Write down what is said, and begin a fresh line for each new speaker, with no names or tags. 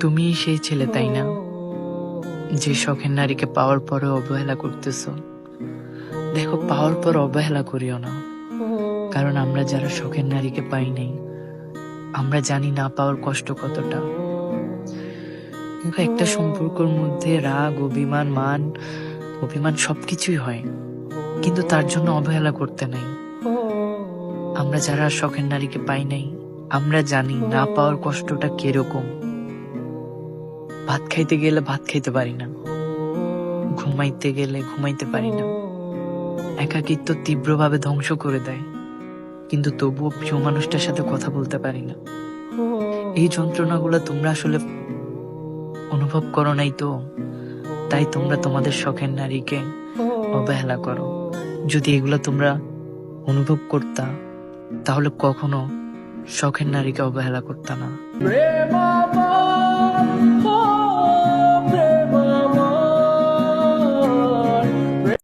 তুমি সেই ছেলে, তাই না? যে শখের নারীকে পাওয়ার পরে অবহেলা করতেছ। দেখো, পাওয়ার পর অবহেলা করিও না। কারণ আমরা যারা শখের নারীকে পাই নাই, আমরা জানি না পাওয়ার কষ্ট কতটা। একটা সম্পর্কের মধ্যে রাগ, অভিমান, মান, অভিমান সবকিছুই হয়। কিন্তু তার জন্য অবহেলা করতে নাই। আমরা যারা শখের নারীকে পাই নাই আমরা জানি না পাওয়ার কষ্টটা কীরকম। ভাত খাইতে গেলে ভাত খাইতে পারি না। ঘুমাইতে গেলে ঘুমাইতে পারি না। একাকিত্ব তীব্রভাবে ধ্বংস করে দেয়। কিন্তু তবুও প্রিয় মানুষটার সাথে কথা বলতে পারি না। এই যন্ত্রণাগুলো তোমরা আসলে অনুভব করো নাই তো? তাই তোমরা তোমাদের শখের নারীকে অবহেলা করো। যদি এগুলো তোমরা অনুভব করতা তাহলে কখনো শখের নারীকে অবহেলা করতাম না।